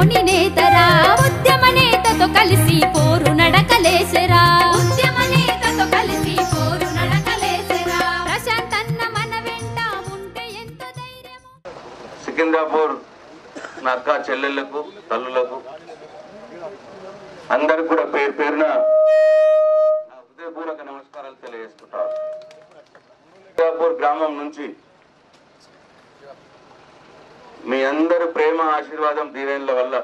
దాటిపోని నేతరా ఉద్యమ నేతతో కలిసి పోరు నడకలేసరా. ఉద్యమ నేతతో కలిసి పోరు నడకలేసరా. ప్రశాంతన్న మన వెంట ఉంటే ఎంత సికింద్రాపూర్ నా అక్క చెల్లెళ్ళకు తల్లులకు అందరికి కూడా పేరు పేరున హృదయపూర్వక నమస్కారాలు తెలియజేసుకుంటాను సికింద్రాపూర్ గ్రామం నుంచి మీ అందరి ప్రేమ ఆశీర్వాదం దీవెన్ల వల్ల.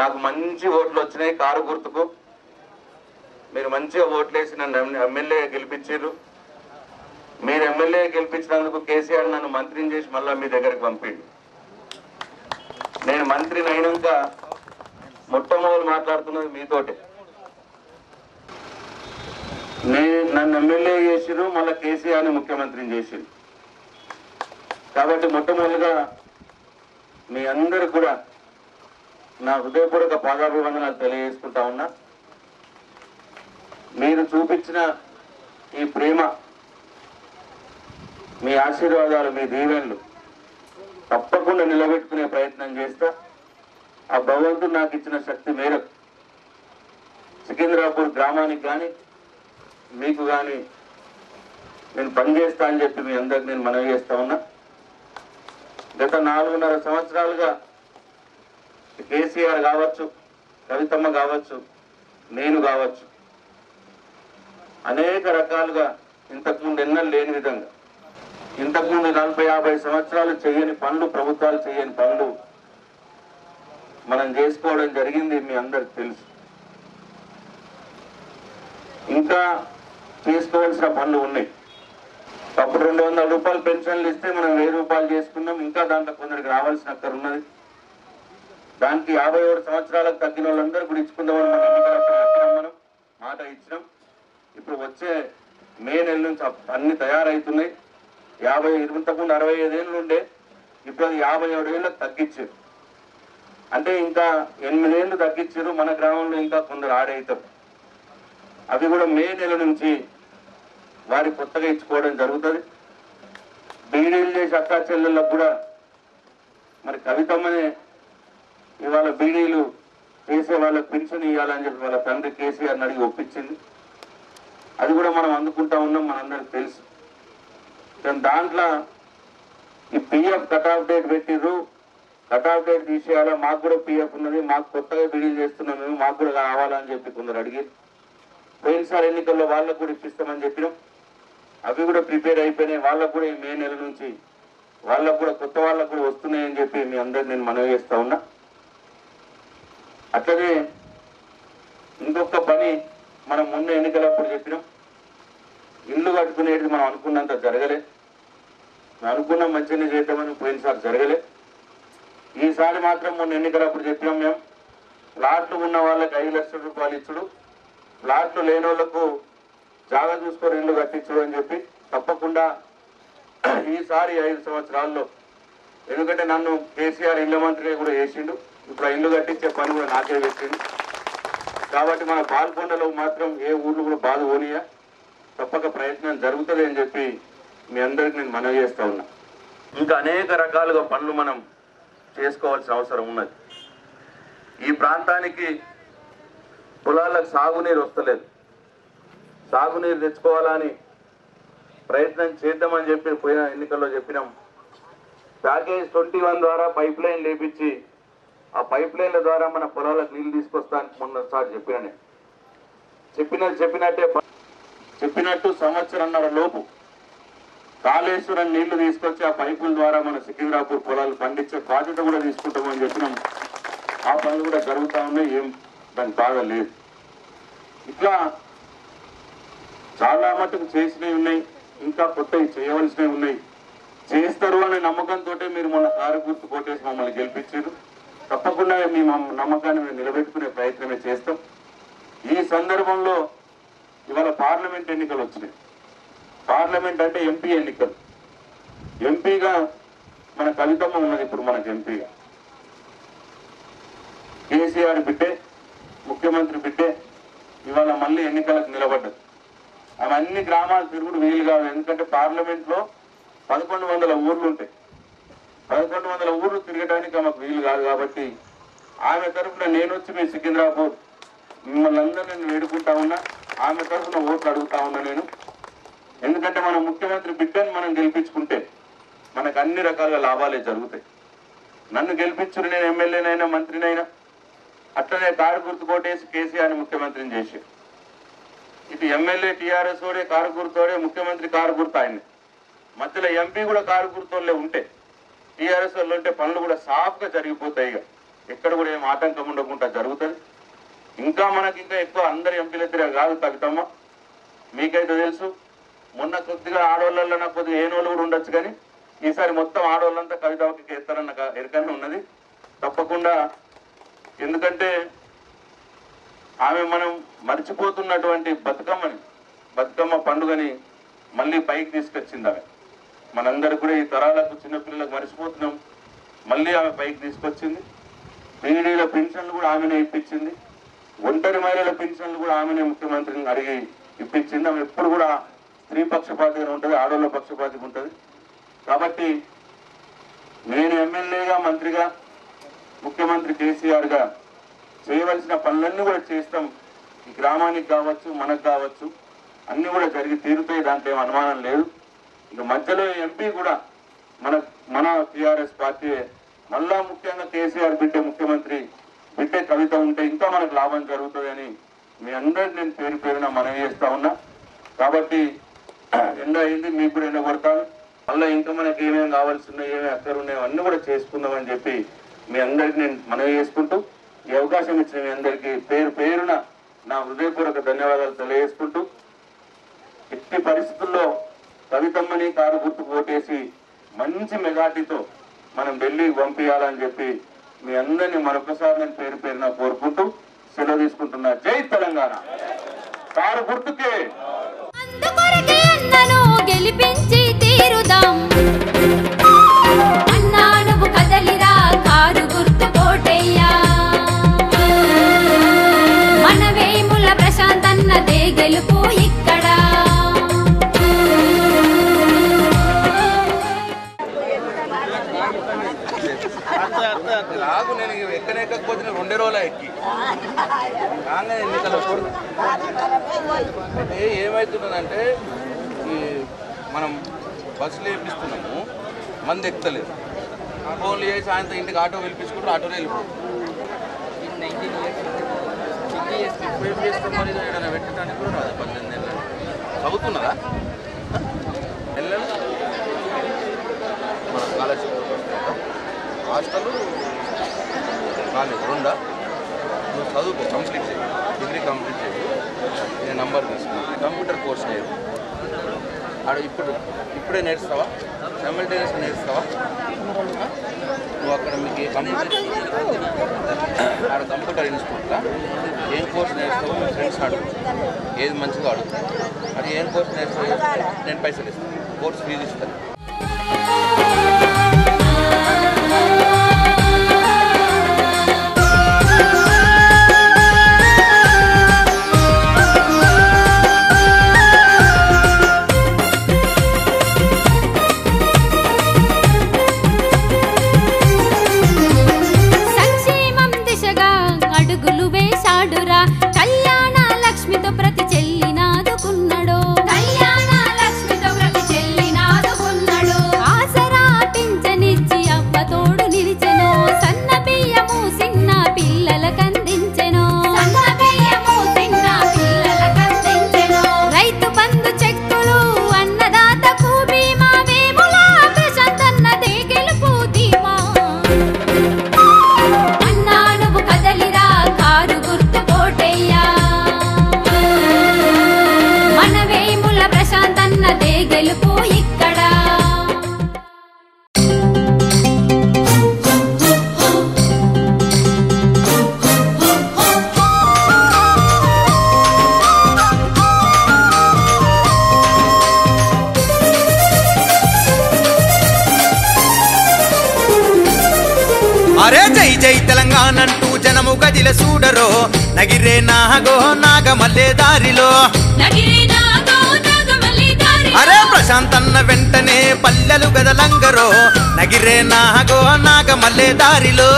నాకు మంచి ఓట్లు వచ్చినాయి కారు గుర్తుకు. మీరు మంచిగా ఓట్లేసి నన్ను ఎమ్మెల్యే గెలిపించారు మీరు ఎమ్మెల్యే గెలిపించినందుకు కేసీఆర్ నన్ను మంత్రిని చేసి మళ్ళా మీ దగ్గరకు పంపిండు. నేను మంత్రిని అయినాక మొట్టమొదలు మాట్లాడుతున్నది మీతోటే. నేను నన్ను ఎమ్మెల్యే చేసిరు మళ్ళీ కేసీఆర్ని ముఖ్యమంత్రిని చేసిరు కాబట్టి మొట్టమొదటిగా మీ అందరు కూడా నా హృదయపూర్వక పాదాభివందనాలు తెలియజేసుకుంటా ఉన్నా. మీరు చూపించిన ఈ ప్రేమ మీ ఆశీర్వాదాలు మీ దీవెనలు తప్పకుండా నిలబెట్టుకునే ప్రయత్నం చేస్తా. ఆ భగవంతుడు నాకు ఇచ్చిన శక్తి మేరకు సికింద్రాపూర్ గ్రామానికి కానీ మీకు కానీ నేను పనిచేస్తా అని చెప్పి మీ అందరికి నేను మనవి చేస్తా ఉన్నా. గత నాలుగున్నర సంవత్సరాలుగా కేసీఆర్ కావచ్చు కవితమ్మ కావచ్చు నేను కావచ్చు అనేక రకాలుగా ఇంతకుముందు ఎన్నో లేని విధంగా ఇంతకుముందు నలభై యాభై సంవత్సరాలు చేయని పనులు ప్రభుత్వాలు చేయని పనులు మనం చేసుకోవడం జరిగింది మీ అందరికి తెలుసు. ఇంకా చేసుకోవాల్సిన పనులు ఉన్నాయి. అప్పుడు రెండు వందల రూపాయలు పెన్షన్లు ఇస్తే మనం వెయ్యి రూపాయలు చేసుకున్నాం. ఇంకా దాంట్లో కొందరికి రావాల్సిన అక్కడ ఉన్నది. దానికి యాభై ఏడు సంవత్సరాలకు తగ్గిన వాళ్ళందరూ కూడా ఇచ్చుకుందామని మనం మనం. మాట ఇచ్చినాం. ఇప్పుడు వచ్చే మే నెల నుంచి అన్ని తయారవుతున్నాయి యాభై ఇంతకుముందు అరవై ఐదేళ్ళు ఉండే. ఇప్పుడు అది యాభై ఏడు ఏళ్ళకి తగ్గించారు. అంటే ఇంకా ఎనిమిదేళ్ళు తగ్గించారు. మన గ్రామంలో ఇంకా కొందరు ఆడవుతారు అవి కూడా మే నెల నుంచి వారి కొత్తగా ఇచ్చుకోవడం జరుగుతుంది. బీడీలు చేసే అక్కా చెల్లెళ్ళకు కూడా మరి కవితమ్మనే ఇవాళ బీడీలు చేసే వాళ్ళకి పెన్షన్ ఇవ్వాలని చెప్పి వాళ్ళ తండ్రి కేసీఆర్ని అడిగి ఒప్పించింది. అది కూడా మనం అందుకుంటా ఉన్నాం మనందరికి తెలుసు. కానీ దాంట్లో ఈ పిఎఫ్ కట్ ఆఫ్ డేట్ పెట్టిర్రు. కట్ ఆఫ్ డేట్ తీసేయాలా? మాకు కూడా పిఎఫ్ ఉన్నది. మాకు కొత్తగా బిడీలు చేస్తున్నాం మేము. మాకు కూడా కావాలని చెప్పి కొందరు అడిగి పోయినసారి ఎన్నికల్లో వాళ్ళకు కూడా ఇప్పిస్తామని చెప్పినాం. అవి కూడా ప్రిపేర్ అయిపోయినాయి. వాళ్ళకు కూడా ఈ మే నెల నుంచి వాళ్ళకు కూడా కొత్త వాళ్ళకు కూడా వస్తున్నాయని చెప్పి మీ అందరికి నేను మనవి చేస్తా ఉన్నా. అట్లనే ఇంకొక పని మనం మొన్న ఎన్నికలప్పుడు చెప్పినాం. ఇల్లు కట్టుకునేది మనం అనుకున్నంత జరగలే. మనం అనుకున్నాం చేద్దామని పోయినసారి జరగలే. ఈసారి మాత్రం మొన్న ఎన్నికలప్పుడు చెప్పినాం మేము. ప్లాట్లు ఉన్న వాళ్ళకి ఐదు లక్షల రూపాయలు ఇచ్చుడు. ప్లాట్లు లేని వాళ్ళకు జాగా చూసుకొని ఇల్లు కట్టించుడు అని చెప్పి తప్పకుండా ఈసారి ఐదు సంవత్సరాల్లో ఎందుకంటే నన్ను కేసీఆర్ ఇళ్ళ మంత్రిగా కూడా చేసిండు ఇప్పుడు ఇల్లు కట్టించే పని కూడా నాకే పెట్టిండు. కాబట్టి మన పాల్గొండలో మాత్రం ఏ ఊర్లు కూడా బాధ పోనీయా. తప్పక ప్రయత్నం జరుగుతుంది అని చెప్పి మీ అందరికి నేను మనవి చేస్తా ఉన్నా. ఇంకా అనేక రకాలుగా పనులు మనం చేసుకోవాల్సిన అవసరం ఉన్నది. ఈ ప్రాంతానికి పొలాలకు సాగునీరు వస్తలేదు. సాగునీరు తెచ్చుకోవాలని ప్రయత్నం చేద్దామని చెప్పి పోయిన ఎన్నికల్లో చెప్పినాం. ప్యాకేజ్ ట్వంటీ వన్ ద్వారా పైప్ లైన్ లేపించి ఆ పైప్ లైన్ల ద్వారా మన పొలాలకు నీళ్ళు తీసుకొస్తానికి మొన్నసారి చెప్పిన నేను చెప్పినది చెప్పినట్టే చెప్పినట్టు సంవత్సరంన్నర లోపు కాళేశ్వరం నీళ్ళు తీసుకొచ్చి ఆ పైపుల ద్వారా మన సికింద్రాపూర్ పొలాలు పండించే బాధ్యత కూడా తీసుకుంటామని చెప్పినాం. ఆ పనులు కూడా జరుగుతా ఉన్నాయి ఏం దాని బాగా లేదు. ఇట్లా చాలా మటుకు చేసినవి ఉన్నాయి ఇంకా కొత్తవి చేయవలసినవి ఉన్నాయి. చేస్తారు అనే నమ్మకంతో మీరు మొన్న కారు గుర్తు కొట్టేసి మమ్మల్ని గెలిపించారు. తప్పకుండా మీ నమ్మకాన్ని మేము నిలబెట్టుకునే ప్రయత్నమే చేస్తాం. ఈ సందర్భంలో ఇవాళ పార్లమెంట్ ఎన్నికలు వచ్చినాయి. పార్లమెంట్ అంటే ఎంపీ ఎన్నికలు. ఎంపీగా మన కవితమ్మ ఉన్నది ఇప్పుడు మనకు ఎంపీగా. కేసీఆర్ బిడ్డే ముఖ్యమంత్రి బిడ్డే ఇవాళ మళ్ళీ ఎన్నికలకు నిలబడ్డది అవన్నీ గ్రామాలు తిరుగుడు వీలు కాదు ఎందుకంటే పార్లమెంట్లో పదకొండు వందల ఊర్లు ఉంటాయి. పదకొండు వందల ఊర్లు తిరగడానికి ఆమెకు వీలు కాదు కాబట్టి ఆమె తరఫున నేను వచ్చి మీ సికింద్రాపూర్ మిమ్మల్ని అందరినీ నేను వేడుకుంటా ఉన్నా. ఆమె తరఫున ఓట్లు అడుగుతా ఉన్నా నేను. ఎందుకంటే మన ముఖ్యమంత్రి బిడ్డను మనం గెలిపించుకుంటే మనకు అన్ని రకాల లాభాలే జరుగుతాయి. నన్ను గెలిపించుడు నేను ఎమ్మెల్యేనైనా మంత్రినైనా. అట్లనే తాడు గుర్తు కోటేసి కేసీఆర్ ముఖ్యమంత్రిని చేసి ఇటు ఎమ్మెల్యే టీఆర్ఎస్ ఓడే కారు గుర్తోడే ముఖ్యమంత్రి కారు గుర్తు మధ్యలో ఎంపీ కూడా కారు గుర్తోళ్ళే ఉంటే టీఆర్ఎస్ వాళ్ళు ఉంటే పనులు కూడా సాఫ్గా జరిగిపోతాయి ఇక. ఎక్కడ కూడా ఏం ఆటంకం ఉండకుండా జరుగుతుంది. ఇంకా మనకి ఇంకా ఎక్కువ అందరు ఎంపీల దగ్గర కాదు తగ్గుతామా? మీకైతే తెలుసు మొన్న కొద్దిగా ఆడవాళ్ళల్లో నాకు కొద్దిగా ఏనోళ్ళు కూడా ఉండొచ్చు కానీ ఈసారి మొత్తం ఆడవాళ్ళంతా కవితకి ఎత్తారన్న క- ఎరకనే ఉన్నది. తప్పకుండా ఎందుకంటే ఆమె మనం మర్చిపోతున్నటువంటి బతుకమ్మని బతుకమ్మ పండుగని మళ్ళీ పైకి తీసుకొచ్చింది ఆమె. మనందరు కూడా ఈ తరాలకు చిన్నపిల్లలకు మర్చిపోతున్నాం. మళ్ళీ ఆమె పైకి తీసుకొచ్చింది. పీడీల పెన్షన్లు కూడా ఆమెనే ఇప్పించింది. ఒంటరి మహిళల పెన్షన్లు కూడా ఆమెనే ముఖ్యమంత్రిని అడిగి ఇప్పించింది. ఆమె ఎప్పుడు కూడా స్త్రీ పక్షపాతిగా ఉంటుంది ఆడవాళ్ళ పక్షపాతిగా ఉంటుంది. కాబట్టి నేను ఎమ్మెల్యేగా మంత్రిగా ముఖ్యమంత్రి కేసీఆర్గా చేయవలసిన పనులన్నీ కూడా చేస్తాం. ఈ గ్రామానికి కావచ్చు మనకు కావచ్చు అన్నీ కూడా జరిగి తీరుతాయి దాంట్లో ఏం అనుమానం లేదు. ఇక మధ్యలో ఎంపీ కూడా మన మన టీఆర్ఎస్ పార్టీ మళ్ళా ముఖ్యంగా కేసీఆర్ బిడ్డ ముఖ్యమంత్రి బిడ్డ కవిత ఉంటే ఇంకా మనకు లాభం జరుగుతుందని మీ అందరికి నేను పేరు పేరున మనవి చేస్తా ఉన్నా. కాబట్టి ఎండ అయింది మీకు కూడా ఎండ కొడతాను. మళ్ళీ ఇంకా మనకి ఏమేమి కావాల్సి ఉన్నాయి ఏమేమి అక్కడ ఉన్నాయో అన్నీ కూడా చేసుకుందామని చెప్పి మీ అందరికి నేను మనవి చేసుకుంటూ ఈ అవకాశం ఇచ్చిన మీ అందరికీ పేరు పేరున నా హృదయపూర్వక ధన్యవాదాలు తెలియజేసుకుంటూ ఎట్టి పరిస్థితుల్లో కవితమ్మని కారు గుర్తు పోటేసి మంచి మెజార్టీతో మనం ఢిల్లీకి పంపించాలని చెప్పి మీ అందరినీ మరొకసారి నేను పేరు పేరున కోరుకుంటూ సెలవు తీసుకుంటున్నా. జై తెలంగాణ. కారు గుర్తుకే. గెలిపించి తీరుదాం. అన్నదే ఇక్కడ. నాకు నేను ఇక ఎక్కడెక్కకపోతే రెండే రోజులు ఎక్కి రాగానే ఎన్నికలు అంటే ఏమవుతున్నదంటే ఈ మనం బస్సులు వేపిస్తున్నాము మంది ఎక్కుతలేదు ఫోన్లు చేసి సాయంత్రం ఇంటికి ఆటో పిలిపించుకుంటారు ఆటోలో వెళ్ళిపోతుంది ఇప్పుడు ఏం చేస్తాం ఏదైనా పెట్టడానికి కూడా రాదు పద్దెనిమిది నెలలు. చదువుతున్నదా? నెలలు? మన స్కాలర్షిప్ హాస్టల్? కాలేజ్ రెండా? నువ్వు చదువుకో కంప్లీట్ చేయి. డిగ్రీ కంప్లీట్ చేయి. నేను నంబర్ తీసుకుని కంప్యూటర్ కోర్స్ చేయు ఆడ ఇప్పుడు ఇప్పుడే నేర్చుతావా? సెమల్టేనియస్గా నేర్చుతావా? నువ్వు అక్కడ మీకు ఏ ఆడ కంప్యూటర్ ఇన్స్టిట్యూట్లా ఏం కోర్స్ నేర్చుతావో మీ ఫ్రెండ్స్ అడుగు. ఏది మంచిగా అడుగు. అది ఏం కోర్స్ నేర్చుకో నేను పైసలు ఇస్తాను. కోర్స్ ఫీజు ఇస్తాను. వాళ్ళే దారిలో.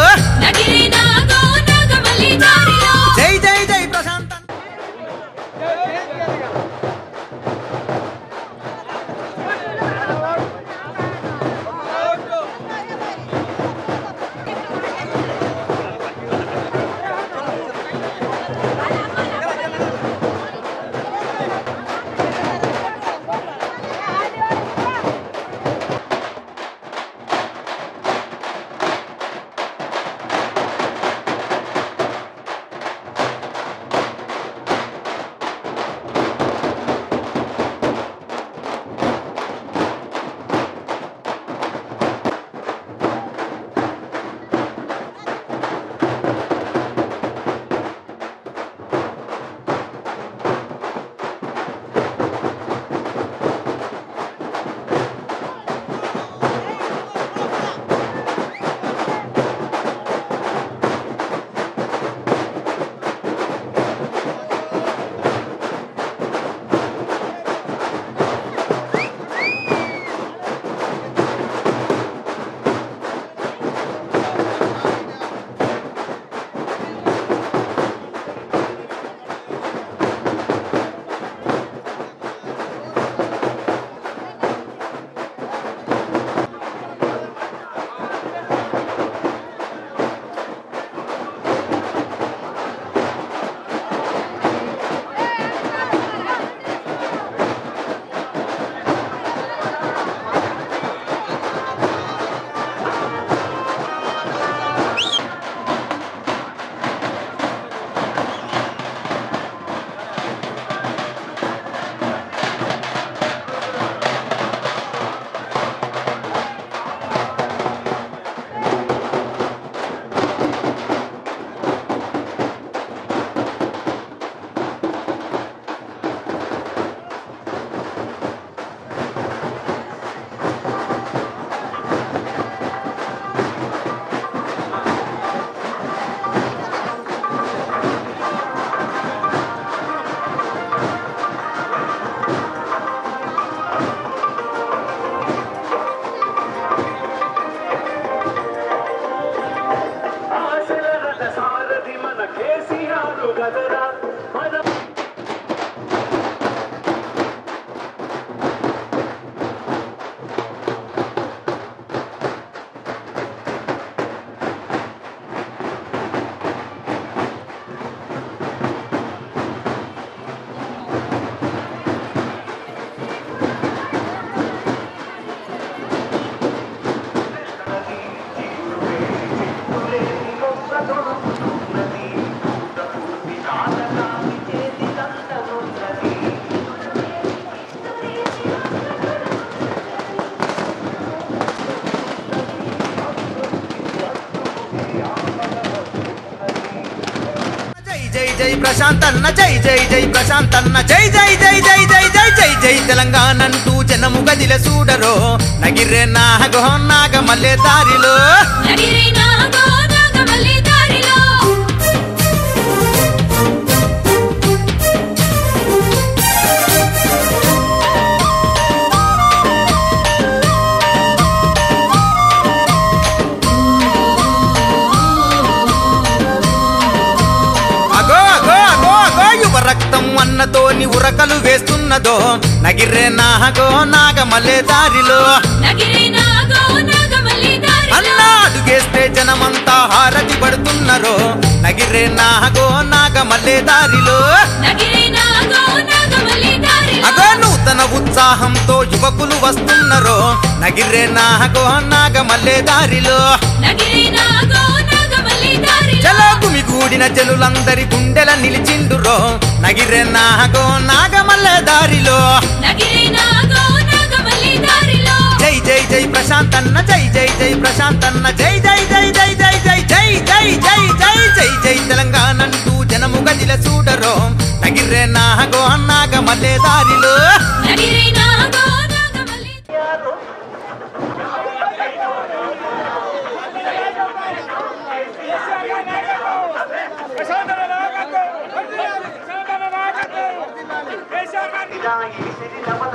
ప్రశాంతన్న జై జై జై ప్రశాంతన్న జై జై జై జై జై జై జై జై తెలంగాణ అంటూ జనము గదిల చూడరో నగిరే నాగో నాగమల్లే దారిలో. నగిరే నాగో నాగమల్లి దారిలో. రక్తం అన్నతోని ఉరకలు వేస్తున్నదో. నగిరే నాగో నాగమల్లే దారిలో. అన్నా అడుగేస్తే జనమంతా హారతి పడుతున్నరో. నగిరే నాగో నాగమల్లే దారిలో. అగో నూతన ఉత్సాహంతో యువకులు వస్తున్నరో. నగిరే నాగో నాగమల్లే దారిలో. నగిరి నాగో చలో గుమిగూడిన జనులందరి గుండెల నిలిచిండురో నగిరే నాగో నాగమల్లే దారిలో జై జై జై ప్రశాంతన్న జై జై జై ప్రశాంతన్న జై జై జై జై జై జై జై జై జై జై జై జై తెలంగాణ అంటూ జనము గదిల చూడరో నగిరే నాగో నాగమల్లే దారిలో నగిరి వచ్చినాయి సిరిలవల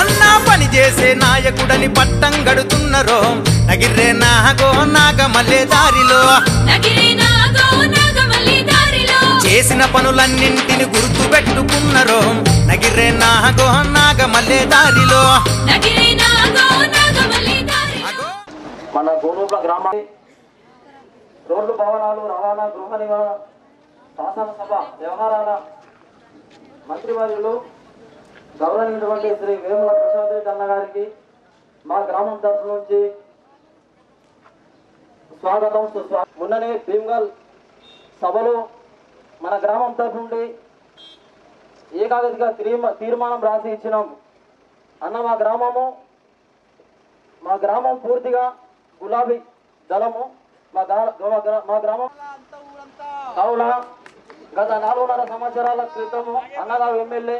అన్నా పని చేసే నాయకుడని పట్టం గడుతున్నరో నగిరే నాగో నాగమల్లే దారిలో. నగిరే నాగో దారిలో చేసిన పనులన్నింటిని గుర్తు పెట్టుకున్నరో నగిర్రే నాగో నగిరి నాగో నాగమల్లి దారిలో. మన గోనూప గ్రామాన్ని రోడ్లు భవనాలు రవాణా గృహ నిర్మాణ శాసనసభ వ్యవహారాల మంత్రివర్యులు గౌరవనీయుటువంటి శ్రీ వేముల ప్రసాద్ రెడ్డి అన్న గారికి మా గ్రామం తరఫు నుంచి స్వాగతం సుస్వా మొన్ననే భీమ్గల్ సభలో మన గ్రామం తరఫు నుండి ఏకాగతిగా తీర్మా తీర్మానం రాసి ఇచ్చినాం. అన్న మా గ్రామము మా గ్రామం పూర్తిగా గులాబీ దళము మా మా మా గ్రామం కావున గత నాలుగున్నర సంవత్సరాల క్రితము అన్నగారు MLA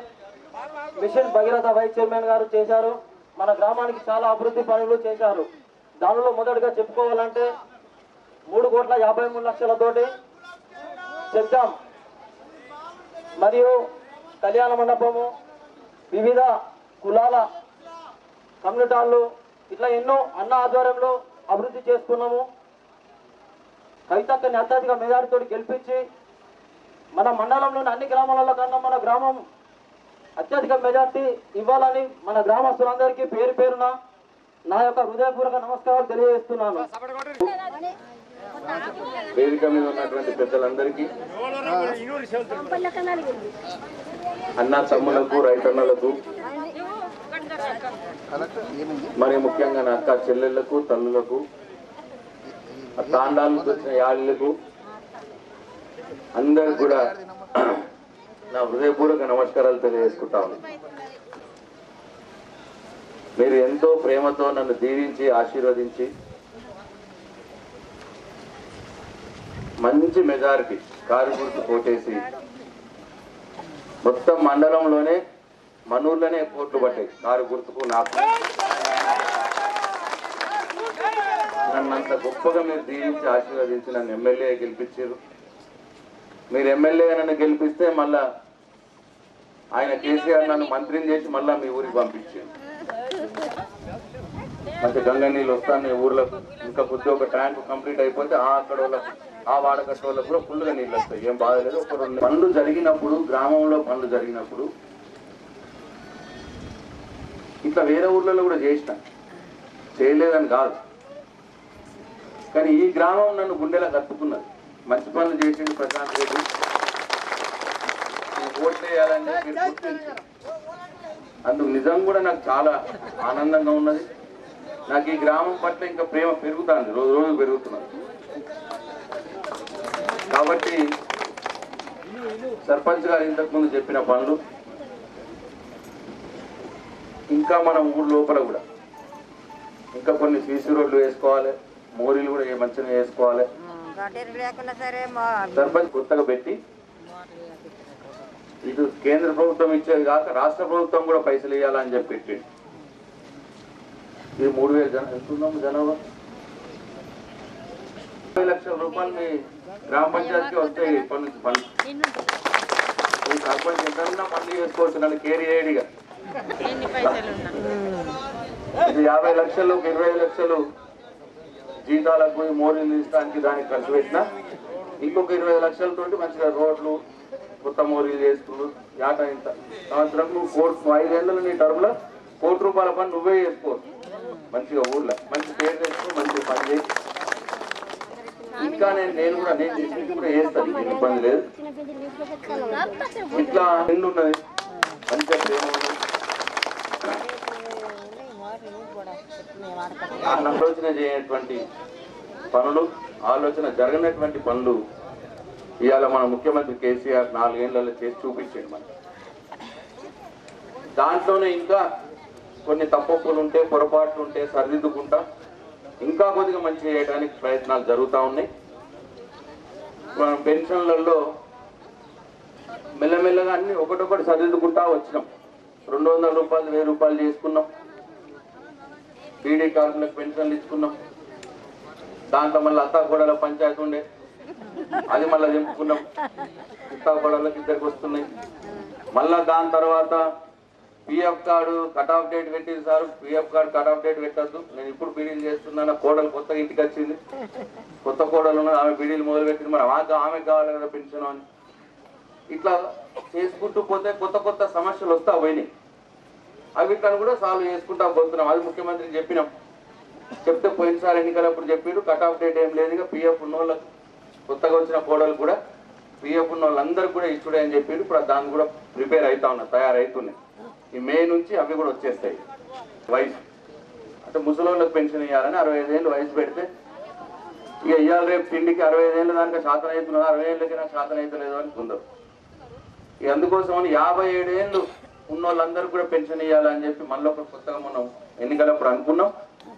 mission Bhagiratha vice chairman గారు చేశారు. మన గ్రామానికి చాలా అభివృద్ధి పనులు చేశారు. దానిలో మొదటగా చెప్పుకోవాలంటే మూడు కోట్ల యాభై మూడు లక్షలతోటి చెప్తాం మరియు కళ్యాణ మండపము వివిధ కులాల కమ్యూనిటీ ఇట్లా ఎన్నో అన్న ఆధ్వర్యంలో అభివృద్ధి చేసుకున్నాము. కవితక్కని అత్యధిక మెజారిటీతో గెలిపించి మన మండలంలోని అన్ని గ్రామాలలో కన్నా మన గ్రామం అత్యధిక మెజార్టీ ఇవ్వాలని మన గ్రామస్తులందరికీ పేరు పేరున నా యొక్క హృదయపూర్వక నమస్కారాలు తెలియజేస్తున్నాను. వేదిక మీద ఉన్నటువంటి పెద్దలందరికీ. అన్న తమ్ములకు రైతన్నలకు మరి ముఖ్యంగా నా అక్క చెల్లెళ్ళకు తల్లులకు తాండాలకు వచ్చిన యాళ్ళకు అందరికి కూడా నా హృదయపూర్వక నమస్కారాలు తెలియజేసుకుంటా మీరు ఎంతో ప్రేమతో నన్ను దీవించి ఆశీర్వదించి మంచి మెజారిటీ కారు గుర్తు కోటేసి మొత్తం మండలంలోనే మనూర్లోనే కోట్లు పడ్డాయి కారు గుర్తుకు నాకు. నన్నంత అంత గొప్పగా మీరు దీవించి ఆశీర్వదించి నన్ను ఎమ్మెల్యే గెలిపించారు. మీరు ఎమ్మెల్యేగా నన్ను గెలిపిస్తే మళ్ళా ఆయన కేసీఆర్ నన్ను మంత్రిని చేసి మళ్ళా మీ ఊరికి పంపించారు. మంచి గంగా నీళ్ళు వస్తాను మీ ఊర్లో. ఇంకా కొద్దిగా ఒక ట్యాంక్ కంప్లీట్ అయిపోతే అక్కడ వాళ్ళకి ఆ వాడకట్ట వాళ్ళకు కూడా ఫుల్గా నీళ్ళు వస్తాయి. ఏం బాధలేదు ఒక రెండు పనులు జరిగినప్పుడు గ్రామంలో పనులు జరిగినప్పుడు ఇట్లా వేరే ఊర్లలో కూడా చేసిన. చేయలేదని కాదు. కానీ ఈ గ్రామం నన్ను గుండెలా కట్టుకున్నది మంచి పనులు చేసిండు ప్రశాంత్ రెడ్డి. నేను ఓట్లు వేయాలని చెప్పి అందుకు నిజం కూడా నాకు చాలా ఆనందంగా ఉన్నది. నాకు ఈ గ్రామం పట్ల ఇంకా ప్రేమ పెరుగుతుంది. రోజు రోజు పెరుగుతున్నది. కాబట్టి సర్పంచ్ గారు ఇంతకు ముందు చెప్పిన పనులు. ఇంకా మన ఊరు లోపల కూడా. ఇంకా కొన్ని సీసీ రోడ్లు వేసుకోవాలి మోరీలు కూడా ఏ మంచిగా వేసుకోవాలి. సరే సర్పంచ్ కొత్తగా పెట్టి ఇటు కేంద్ర ప్రభుత్వం ఇచ్చేది కాక రాష్ట్ర ప్రభుత్వం కూడా పైసలు ఇవ్వాలని చెప్పి ఇది మూడు వేలు జన ఎంత ఉందమ్మ జనాభా? లక్షల రూపాయలు మీ గ్రామ పంచాయతీకి వస్తాయి. ఇప్పటి పనులు ఈ సర్పంచ్ ఎంతన్నా పనులు చేసుకోవచ్చు నన్ను కేర్ చేయడిగా ఇది యాభై లక్షలు ఇరవై లక్షలు. జీతాలకు పోయి మోరీలు తీసుకోవడానికి దానికి ఖర్చు పెట్టినా ఇంకొక ఇరవై లక్షలతోటి మంచిగా రోడ్లు కొత్త మోరీలు చేసుకున్నాడు యాట ఇంత. సంవత్సరం నువ్వు కోటి ఐదేళ్ళు నీ టర్మ్లో కోటి రూపాయల పని నువ్వే చేసుకోవచ్చు మంచిగా ఊర్లో మంచి పేరు తెచ్చుకో మంచి పని చేసి ఇంకా నేను నేను కూడా నేను చేసి కూడా చేస్తాను ఏం ఇబ్బంది లేదు. ఇట్లా నిండు ఉన్నది ప్రేమ ఆలోచన చేయనటువంటి పనులు ఆలోచన జరగనటువంటి పనులు ఇవాళ మన ముఖ్యమంత్రి కేసీఆర్ నాలుగేళ్ళలో చేసి చూపించాడు మనం దాంట్లోనే ఇంకా కొన్ని తప్పప్పులు ఉంటే పొరపాట్లు ఉంటే సరిదిద్దుకుంటా ఇంకా కొద్దిగా మంచి చేయడానికి ప్రయత్నాలు జరుగుతూ ఉన్నాయి. పెన్షన్లలో మెల్లమెల్లగా అన్ని ఒకటొకటి సర్దిద్దుకుంటా వచ్చినాం. రెండు వందల రూపాయలు వెయ్యి రూపాయలు చేసుకున్నాం. బీడీ కార్మికులకు పెన్షన్లు ఇచ్చుకున్నాం. దాంట్లో మళ్ళీ అత్తా పంచాయతీ ఉండే. అది మళ్ళీ దింపుకున్నాం అత్తా ఇద్దరికి వస్తున్నాయి. మళ్ళా దాని తర్వాత PF card cut off date పెట్టింది sir. PF card cut off date పెట్టద్దు. నేను ఇప్పుడు బీడీలు చేస్తున్నాను. కోడలు కొత్త ఇంటికి వచ్చింది. కొత్త కోడలు ఉన్నది. ఆమె బీడీలు మొదలు పెట్టింది మరి ఆమె ఆమె కావాలి కదా పెన్షన్ అని. ఇట్లా చేసుకుంటూ పోతే కొత్త కొత్త సమస్యలు వస్తా పోయినాయి. అవి కూడా సాల్వ్ చేసుకుంటా పోతున్నాం. అది ముఖ్యమంత్రికి చెప్పినాం. చెప్తే పోయినసారి ఎన్నికలప్పుడు చెప్పిండు కట్ ఆఫ్ డేట్ ఏం లేదు ఇక పిఎఫ్ ఉన్న వాళ్ళకి కొత్తగా వచ్చిన కోడలు కూడా పిఎఫ్ ఉన్న వాళ్ళందరూ కూడా ఇచ్చుడే అని చెప్పారు. ఇప్పుడు దాన్ని కూడా ప్రిపేర్ అవుతా ఉన్నా తయారవుతున్నాయి ఈ మే నుంచి అవి కూడా వచ్చేస్తాయి. వయసు. అంటే ముసలోళ్ళకి పెన్షన్ ఇవ్వాలని అరవై ఐదేళ్ళు వయసు పెడితే ఇక ఇవాళ రేపు తిండికి అరవై ఐదేళ్ళు దానికి శాతం అవుతున్నారు అరవై ఏళ్ళకి నాకు శాతం అవుతలేదు అని కొందరు ఇక అందుకోసమని యాభై ఏడేళ్ళు ఉన్న వాళ్ళందరూ కూడా పెన్షన్ ఇవ్వాలని చెప్పి మళ్ళీ ఒక కొత్తగా మనం ఎన్నికలప్పుడు అనుకున్నాం.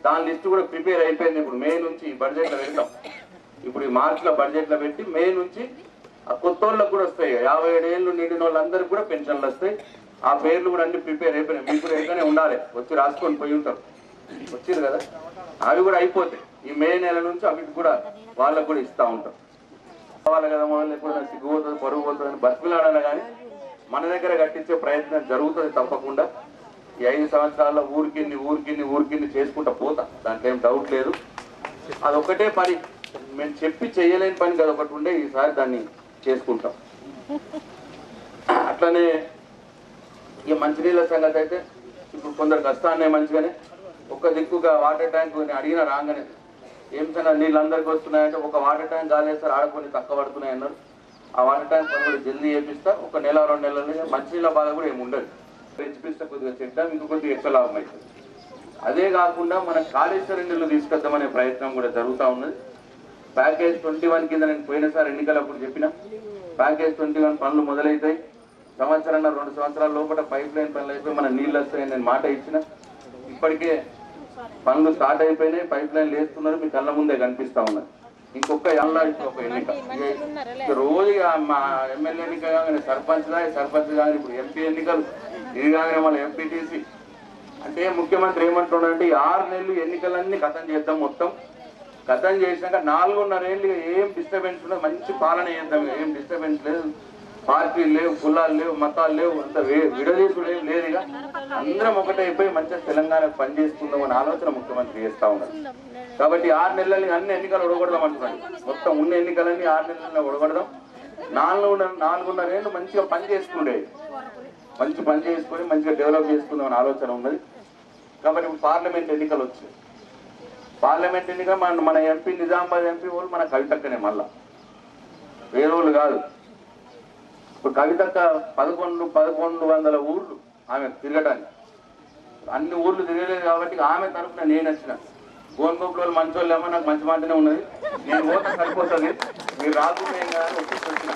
దాని లిస్ట్ కూడా ప్రిపేర్ అయిపోయింది ఇప్పుడు మే నుంచి బడ్జెట్లో పెడతాం. ఇప్పుడు ఈ మార్చిలో బడ్జెట్లో పెట్టి మే నుంచి ఆ కొత్త వాళ్ళకు కూడా వస్తాయి. యాభై ఏడు ఏళ్ళు నిండిన వాళ్ళందరికీ కూడా పెన్షన్లు వస్తాయి. ఆ పేర్లు కూడా అన్ని ప్రిపేర్ అయిపోయినాయి. మీకు కూడా అయిపోయినా ఉండాలి. వచ్చి రాసుకొని పోయి ఉంటారు వచ్చింది కదా? అవి కూడా అయిపోతాయి. ఈ మే నెల నుంచి అవి కూడా వాళ్ళకు కూడా ఇస్తూ ఉంటాం. కావాలి కదా మనం లేకపోతే సిగ్గుపోతుంది పరుగు పోతుంది బతికిలాడాలి కానీ మన దగ్గర కట్టించే ప్రయత్నం జరుగుతుంది తప్పకుండా. ఈ ఐదు సంవత్సరాల్లో ఊరికిన్ని ఊరికిన్ని ఊరికిన్ని చేసుకుంటా పోతా. దాంట్లో ఏం డౌట్ లేదు. అదొకటే పని. మేము చెప్పి చేయలేని పని కదా ఒకటి ఉండే ఈసారి దాన్ని చేసుకుంటాం. అట్లనే ఇక మంచినీళ్ళ సంగతి అయితే ఇప్పుడు కొందరు కష్టాన్నే మంచిగానే ఒక్క దిక్కుగా వాటర్ ట్యాంక్ అడిగిన రాగానే ఏం సంగతి నీళ్ళు అందరికి వస్తున్నాయంటే ఒక వాటర్ ట్యాంక్ కాలేస్తారు ఆడకొని తక్కువ పడుతున్నాయి అన్నారు. ఆ వాటర్ ట్యాంక్ పని కూడా జల్దీ చేపిస్తా ఒక నెల రెండు నెలలు మంచినీళ్ళ బాధ కూడా ఏమి ఉండదు. పెంచిపిస్తే కొద్దిగా చెప్తాం మీకు కొద్దిగా ఎక్కువ లాభం అవుతుంది అదే కాకుండా మన కాళేశ్వరం నీళ్ళు తీసుకొద్దామనే ప్రయత్నం కూడా జరుగుతూ ఉన్నది. ప్యాకేజ్ ట్వంటీ వన్ కింద నేను పోయినసారి ఎన్నికలప్పుడు చెప్పిన ప్యాకేజ్ ట్వంటీ వన్ పనులు మొదలవుతాయి సంవత్సరం రెండు సంవత్సరాల లోపల పైప్ లైన్ పనులు అయిపోయి మన నీళ్ళు వస్తాయని నేను మాట ఇచ్చిన. ఇప్పటికే పనులు స్టార్ట్ అయిపోయినాయి పైప్ లైన్ లేస్తున్నారు మీ కళ్ళ ముందే కనిపిస్తా ఉన్నది. ఇంకొక ఎల్లా ఇప్పుడు ఒక ఎన్నిక. రోజు మా ఎమ్మెల్యే ఎన్నిక కాగానే సర్పంచ్ దా సర్పంచ్ కానీ ఇప్పుడు ఎంపీ ఎన్నికలు. ఇది కాగానే మళ్ళీ ఎంపీటీసీ. అంటే ముఖ్యమంత్రి ఏమంటున్నాడంటే ఈ ఆరు నెలలు ఎన్నికలన్నీ కథం చేద్దాం మొత్తం. కథం చేసినాక నాలుగున్నర ఏళ్ళు ఏం డిస్టర్బెన్స్ ఉండదు మంచి పాలన చేద్దాం ఏం డిస్టర్బెన్స్ లేదు. పార్టీలు లేవు కులాలు లేవు మతాలు లేవు అంత విడదీసుడు ఏం లేదు ఇక అందరం ఒకటైపోయి మంచిగా తెలంగాణ పనిచేసుకుందాం అనే ఆలోచన ముఖ్యమంత్రి చేస్తా ఉన్నారు. కాబట్టి ఆరు నెలలని అన్ని ఎన్నికలు ఒడగొడదాం మొత్తం ఉన్న ఎన్నికలన్నీ ఆరు నెలల్లో ఒడగొడదాం. నాలుగున్నర నాలుగున్నర ఏళ్ళు మంచిగా పని చేసుకుండే మంచి పని చేసుకొని మంచిగా డెవలప్ చేసుకుందాం అనే ఆలోచన ఉన్నది. కాబట్టి ఇప్పుడు పార్లమెంట్ ఎన్నికలు వచ్చాయి పార్లమెంట్ ఎన్నిక మన మన ఎంపీ నిజామాబాద్ ఎంపీ వాళ్ళు మన కవితక్కనే మళ్ళా. వేరే వాళ్ళు కాదు. ఇప్పుడు కవితక్క పదకొండు పదకొండు వందల ఊర్లు ఆమె తిరగడానికి అన్ని ఊర్లు తిరగలేదు కాబట్టి ఆమె తరఫున నేను వచ్చిన. గోన్గోపులో మంచోళ్ళు ఏమో నాకు మంచి మాటనే ఉన్నది. నేను పోతే సరిపోతుంది. మీరు రాకుండా ఏం వచ్చిన.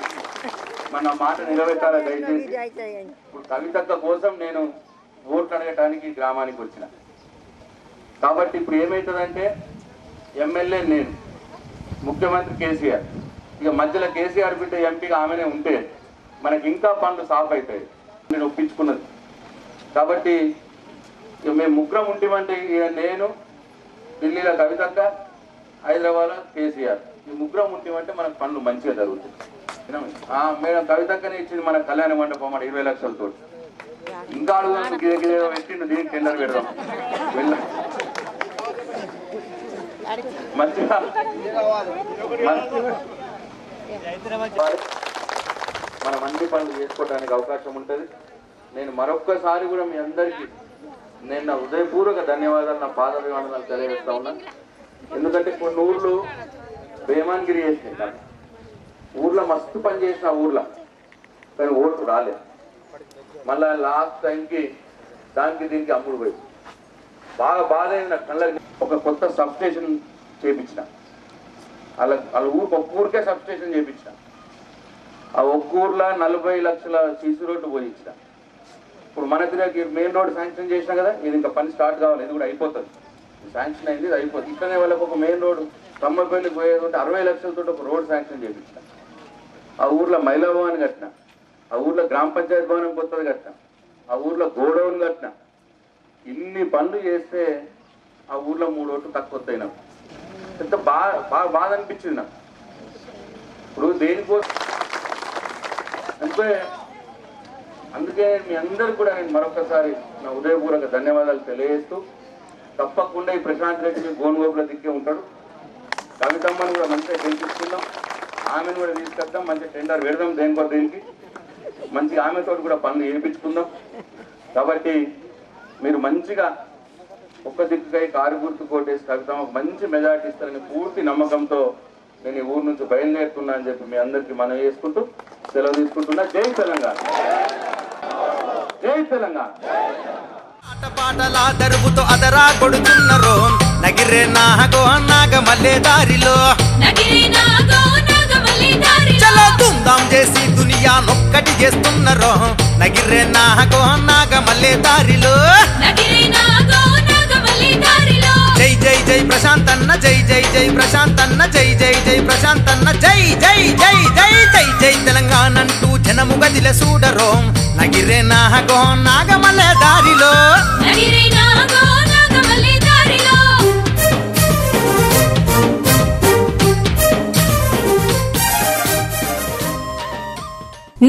మన మాట నిలబెట్టాలి దయచేసి? ఇప్పుడు కవితక్క కోసం నేను ఓట్లు అడగటానికి గ్రామానికి వచ్చిన. కాబట్టి ఇప్పుడు ఏమవుతుందంటే ఎమ్మెల్యే నేను ముఖ్యమంత్రి కేసీఆర్. ఇక మధ్యలో కేసీఆర్ బిడ్డ ఎంపీగా ఆమెనే ఉంటే మనకి ఇంకా పనులు సాఫ్ అవుతాయి నేను ఒప్పించుకున్నది. కాబట్టి మేము ముగ్గురం ఉంటేమంటే ఇక నేను ఢిల్లీలో కవితక్క హైదరాబాద్లో కేసీఆర్. ఈ ముగ్గురం ఉంటేమంటే మనకు పనులు మంచిగా జరుగుతాయి. ఆ, మేడం కవితక్కనే ఇచ్చింది మన కళ్యాణ మండపం మన ఇరవై లక్షలతో ఇంకా పెట్టిండు దీనికి టెండర్ పెడదాం. వెళ్ళ. మంచిగా. మనం అన్ని పనులు చేసుకోవడానికి అవకాశం ఉంటుంది. నేను మరొక్కసారి కూడా మీ అందరికీ నేను నా హృదయపూర్వక ధన్యవాదాలు నా పాదాభివందనాలు తెలియజేస్తా ఉన్నాను ఎందుకంటే కొన్ని ఊర్లు భీమాన్గిరి చేసినాయి ఊర్లో మస్తు పని చేసిన ఊర్లో కానీ ఓట్లు రాలేదు. మళ్ళా లాస్ట్ టైంకి దానికి దీనికి అమ్ముడు పోయి బాగా బాధ అయింది కళ్ళకి. ఒక కొత్త సబ్ స్టేషన్ చేపించిన. వాళ్ళ వాళ్ళ ఊరికి ఒక్క ఊరికే సబ్ స్టేషన్ ఆ ఒక్కూర్లో నలభై లక్షల సీసీ రోడ్డు పోయించిన. ఇప్పుడు మన దగ్గర మెయిన్ రోడ్ శాంక్షన్ చేసినా కదా ఇది ఇంకా పని స్టార్ట్ కావాలి ఇది కూడా అయిపోతుంది. శాంక్షన్ అయింది ఇది అయిపోతుంది. ఇక్కడనే వాళ్ళకి ఒక మెయిన్ రోడ్ తమ్మపల్లికి పోయేది అరవై లక్షలతో ఒక రోడ్ శాంక్షన్ చేయించిన ఆ ఊర్లో మైలాభవాని కట్టిన. ఆ ఊర్లో గ్రామ పంచాయతీ భవనం కొత్తది కట్టిన. ఆ ఊర్లో గోడౌన్ కట్టిన. ఇన్ని పనులు చేస్తే ఆ ఊర్లో మూడు ఓట్లు తక్కువ వస్తాయి నాకు. ఎంత బాగా బాగా బాధ అనిపించింది నాకు. ఇప్పుడు దేనికోసం అందుకే అందుకే మీ అందరు కూడా నేను మరొకసారి నా ఉదయపూర్వక ధన్యవాదాలు తెలియజేస్తూ తప్పకుండా ఈ ప్రశాంత్ రెడ్డి గోనుగోపుల దిక్కే ఉంటాడు. కవితమ్మను కూడా మంచిగా గెలిపిస్తున్నాం ఆమెను కూడా తీసుకొద్దాం. మంచి టెండర్ పెడదాం దేనికో దేనికి. మంచి ఆమెతో కూడా పనులు చేయించుకుందాం కాబట్టి మీరు మంచిగా ఒక్క దిక్కుకై కారు గుర్తు కోటేసి కవితమ్మకు మంచి మెజార్టీ ఇస్తారని పూర్తి నమ్మకంతో నేను ఈ ఊరు నుంచి బయలుదేరుతున్నా అని చెప్పి మీ అందరికీ మనం చేసుకుంటూ సెలవు తీసుకుంటున్నా. జై తెలంగాణ. జై తెలంగాణ. పాటలా దరుపుతో అదరా కొడుతున్నరో నగిరే నాగో నాగ మల్లె దారిలో. చలో దుందాం చేసి దునియా నొక్కటి చేస్తున్నరో నగిరే నాగో నాగ మల్లె దారిలో. జై జై జై ప్రశాంత్ అన్న జై జై జై ప్రశాంత్ అన్న జై జై జై ప్రశాంత్ అన్న జై జై జై జై జై జై తెలంగాణ అంటూ జనము గదిల సూడరో నగిరే నాగో నాగమల దారిలో నగిరే నాగో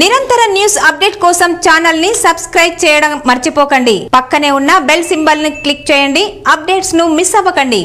నిరంతర న్యూస్ అప్డేట్ కోసం ఛానల్ని సబ్స్క్రైబ్ చేయడం మర్చిపోకండి. పక్కనే ఉన్న బెల్ సింబల్ని క్లిక్ చేయండి. అప్డేట్స్ను మిస్ అవ్వకండి.